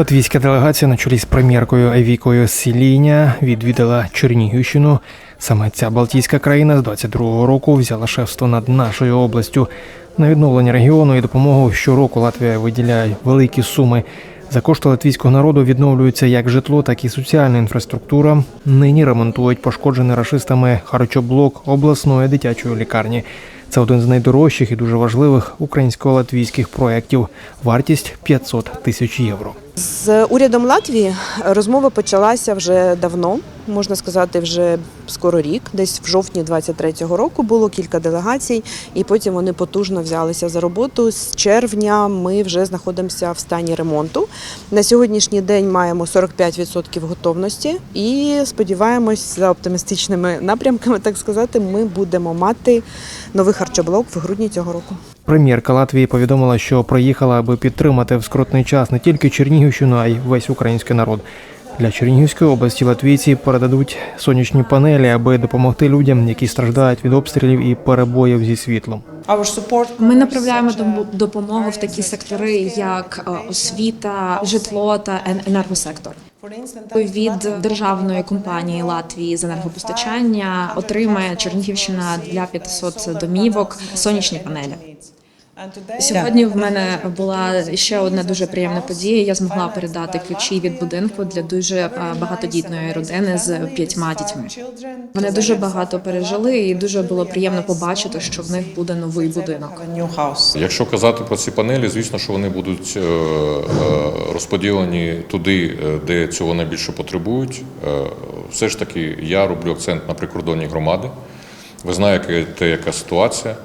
Латвійська делегація на чолі з прем'єркою Евікою Сіліня відвідала Чернігівщину. Саме ця Балтійська країна з 22-го року взяла шефство над нашою областю. На відновлення регіону і допомогу щороку Латвія виділяє великі суми. За кошти латвійського народу відновлюється як житло, так і соціальна інфраструктура. Нині ремонтують пошкоджений рашистами харчоблок обласної дитячої лікарні. Це один з найдорожчих і дуже важливих українсько-латвійських проєктів. Вартість 500 тисяч євро. З урядом Латвії розмова почалася вже давно, можна сказати, вже скоро рік. Десь в жовтні 23-го року було кілька делегацій, і потім вони потужно взялися за роботу. З червня ми вже знаходимося в стані ремонту. На сьогоднішній день маємо 45% готовності і сподіваємось, за оптимістичними напрямками, так сказати, ми будемо мати новий харчоблок в грудні цього року. Прем'єрка Латвії повідомила, що приїхала, аби підтримати в скрутний час не тільки Чернігівщину, а й весь український народ. Для Чернігівської області латвійці передадуть сонячні панелі, аби допомогти людям, які страждають від обстрілів і перебоїв зі світлом. Ми направляємо допомогу в такі сектори, як е, освіта, житло та ен- енергосектор. Від державної компанії Латвії з енергопостачання отримає Чернігівщина для 500 домівок сонячні панелі. Сьогодні в мене була ще одна дуже приємна подія. Я змогла передати ключі від будинку для дуже е, багатодітної родини з п'ятьма дітьми. Вони дуже багато пережили, і дуже було приємно побачити, що в них буде новий будинок. Якщо казати про ці панелі, звісно, що вони будуть е, е, розподілені туди, де цього найбільше потребують. Все ж таки, я роблю акцент на прикордонні громади. Ви знаєте, яка ситуація.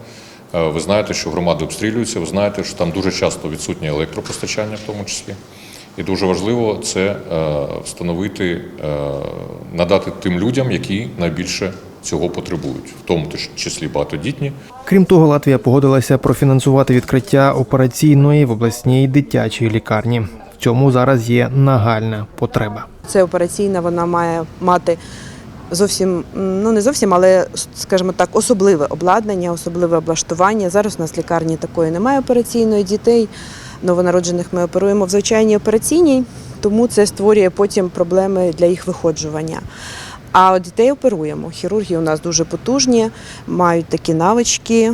Е, Ви знаєте, що громади обстрілюються, ви знаєте, що там дуже часто відсутнє електропостачання, в тому числі. І дуже важливо це е, встановити, е, надати тим людям, які найбільше цього потребують, в тому числі багатодітні. Крім того, Латвія погодилася профінансувати відкриття операційної в обласній дитячій лікарні. В цьому зараз є нагальна потреба. Це операційна, вона має мати зовсім, ну не зовсім, але скажімо так, особливе обладнання, особливе облаштування. Зараз у нас в лікарні такої немає операційної дітей. Новонароджених ми оперуємо в звичайній операційній, тому це створює потім проблеми для їх виходжування. А от дітей оперуємо. Хірурги у нас дуже потужні, мають такі навички.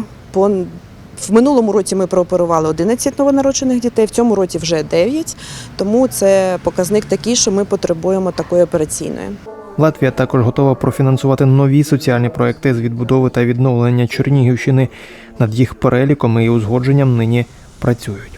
В минулому році ми прооперували 11 новонароджених дітей, в цьому році вже 9, тому це показник такий, що ми потребуємо такої операційної. Латвія також готова профінансувати нові соціальні проекти з відбудови та відновлення Чернігівщини. Над їх переліком і узгодженням нині працюють.